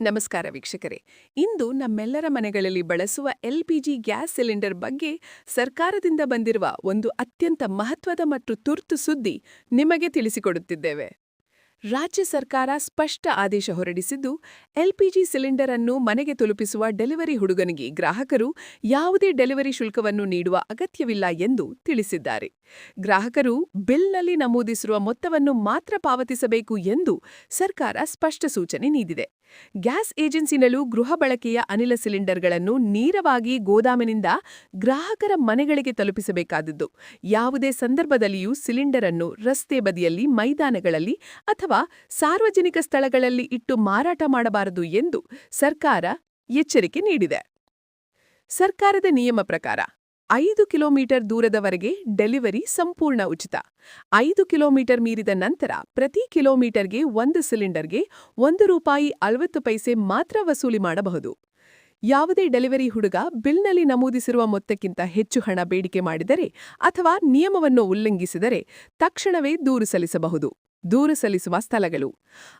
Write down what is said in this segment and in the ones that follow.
ನಮಸ್ಕಾರ ವೀಕ್ಷಕರೇ. ಇಂದು ನಮ್ಮೆಲ್ಲರ ಮನೆಗಳಲ್ಲಿ ಬಳಸುವ ಎಲ್ಪಿಜಿ ಗ್ಯಾಸ್ ಸಿಲಿಂಡರ್ ಬಗ್ಗೆ ಸರ್ಕಾರದಿಂದ ಬಂದಿರುವ ಒಂದು ಅತ್ಯಂತ ಮಹತ್ವದ ಮತ್ತು ತುರ್ತು ಸುದ್ದಿ ನಿಮಗೆ ತಿಳಿಸಿಕೊಡುತ್ತಿದ್ದೇವೆ. ರಾಜ್ಯ ಸರ್ಕಾರ ಸ್ಪಷ್ಟ ಆದೇಶ ಹೊರಡಿಸಿದ್ದು ಎಲ್ಪಿಜಿ ಸಿಲಿಂಡರ್ ಅನ್ನು ಮನೆಗೆ ತಲುಪಿಸುವ ಡೆಲಿವರಿ ಹುಡುಗನಿಗೆ ಗ್ರಾಹಕರು ಯಾವುದೇ ಡೆಲಿವರಿ ಶುಲ್ಕವನ್ನು ನೀಡುವ ಅಗತ್ಯವಿಲ್ಲ ಎಂದು ತಿಳಿಸಿದ್ದಾರೆ. ಗ್ರಾಹಕರು ಬಿಲ್ನಲ್ಲಿ ನಮೂದಿಸಿರುವ ಮೊತ್ತವನ್ನು ಮಾತ್ರ ಪಾವತಿಸಬೇಕು ಎಂದು ಸರ್ಕಾರ ಸ್ಪಷ್ಟ ಸೂಚನೆ ನೀಡಿದೆ. ಗ್ಯಾಸ್ ಏಜೆನ್ಸಿನಲ್ಲೂ ಗೃಹ ಬಳಕೆಯ ಅನಿಲ ಸಿಲಿಂಡರ್ಗಳನ್ನು ನೇರವಾಗಿ ಗೋದಾಮಿನಿಂದ ಗ್ರಾಹಕರ ಮನೆಗಳಿಗೆ ತಲುಪಿಸಬೇಕಾದದ್ದು. ಯಾವುದೇ ಸಂದರ್ಭದಲ್ಲಿಯೂ ಸಿಲಿಂಡರ್ ಅನ್ನು ರಸ್ತೆ ಬದಿಯಲ್ಲಿ, ಮೈದಾನಗಳಲ್ಲಿ ಅಥವಾ ಸಾರ್ವಜನಿಕ ಸ್ಥಳಗಳಲ್ಲಿ ಇಟ್ಟು ಮಾರಾಟ ಮಾಡಬಾರದು ಎಂದು ಸರ್ಕಾರ ಎಚ್ಚರಿಕೆ ನೀಡಿದೆ. ಸರ್ಕಾರದ ನಿಯಮ ಪ್ರಕಾರ ಐದು ಕಿಲೋಮೀಟರ್ ದೂರದವರೆಗೆ ಡೆಲಿವರಿ ಸಂಪೂರ್ಣ ಉಚಿತ. ಐದು ಕಿಲೋಮೀಟರ್ ಮೀರಿದ ನಂತರ ಪ್ರತಿ ಕಿಲೋಮೀಟರ್ಗೆ ಒಂದು ಸಿಲಿಂಡರ್ಗೆ ಒಂದು ರೂಪಾಯಿ ಅರವತ್ತು ಪೈಸೆ ಮಾತ್ರ ವಸೂಲಿ ಮಾಡಬಹುದು. ಯಾವುದೇ ಡೆಲಿವರಿ ಹುಡುಗ ಬಿಲ್ನಲ್ಲಿ ನಮೂದಿಸಿರುವ ಮೊತ್ತಕ್ಕಿಂತ ಹೆಚ್ಚು ಹಣ ಬೇಡಿಕೆ ಮಾಡಿದರೆ ಅಥವಾ ನಿಯಮವನ್ನು ಉಲ್ಲಂಘಿಸಿದರೆ ತಕ್ಷಣವೇ ದೂರು ಸಲ್ಲಿಸಬಹುದು. ದೂರು ಸಲ್ಲಿಸುವ ಸ್ಥಳಗಳು.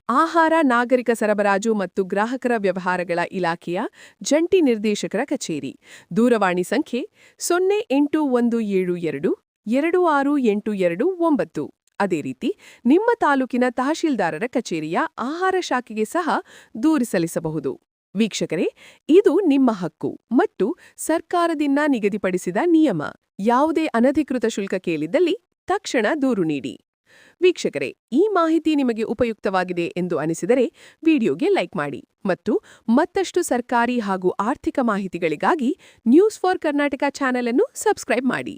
ಆಹಾರ, ನಾಗರಿಕ ಸರಬರಾಜು ಮತ್ತು ಗ್ರಾಹಕರ ವ್ಯವಹಾರಗಳ ಇಲಾಖೆಯ ಜಂಟಿ ನಿರ್ದೇಶಕರ ಕಚೇರಿ. ದೂರವಾಣಿ ಸಂಖ್ಯೆ ಸೊನ್ನೆ ಎಂಟು ಒಂದು ಏಳು ಎರಡು ಎರಡು ಆರು ಎಂಟು ಎರಡು ಒಂಬತ್ತು. ಅದೇ ರೀತಿ ನಿಮ್ಮ ತಾಲೂಕಿನ ತಹಶೀಲ್ದಾರರ ಕಚೇರಿಯ ಆಹಾರ ಶಾಖೆಗೆ ಸಹ ದೂರು ಸಲ್ಲಿಸಬಹುದು. ವೀಕ್ಷಕರೇ, ಇದು ನಿಮ್ಮ ಹಕ್ಕು ಮತ್ತು ಸರ್ಕಾರದಿಂದ ನಿಗದಿಪಡಿಸಿದ ನಿಯಮ. ಯಾವುದೇ ಅನಧಿಕೃತ ಶುಲ್ಕ ಕೇಳಿದ್ದಲ್ಲಿ ತಕ್ಷಣ ದೂರು ನೀಡಿ. ವೀಕ್ಷಕರೇ, ಈ ಮಾಹಿತಿ ನಿಮಗೆ ಉಪಯುಕ್ತವಾಗಿದೆ ಎಂದು ಅನಿಸಿದರೆ ವಿಡಿಯೋಗೆ ಲೈಕ್ ಮಾಡಿ ಮತ್ತು ಮತ್ತಷ್ಟು ಸರ್ಕಾರಿ ಹಾಗೂ ಆರ್ಥಿಕ ಮಾಹಿತಿಗಳಿಗಾಗಿ ನ್ಯೂಸ್ ಫಾರ್ ಕರ್ನಾಟಕ ಚಾನೆಲ್ ಅನ್ನು ಸಬ್ಸ್ಕ್ರೈಬ್ ಮಾಡಿ.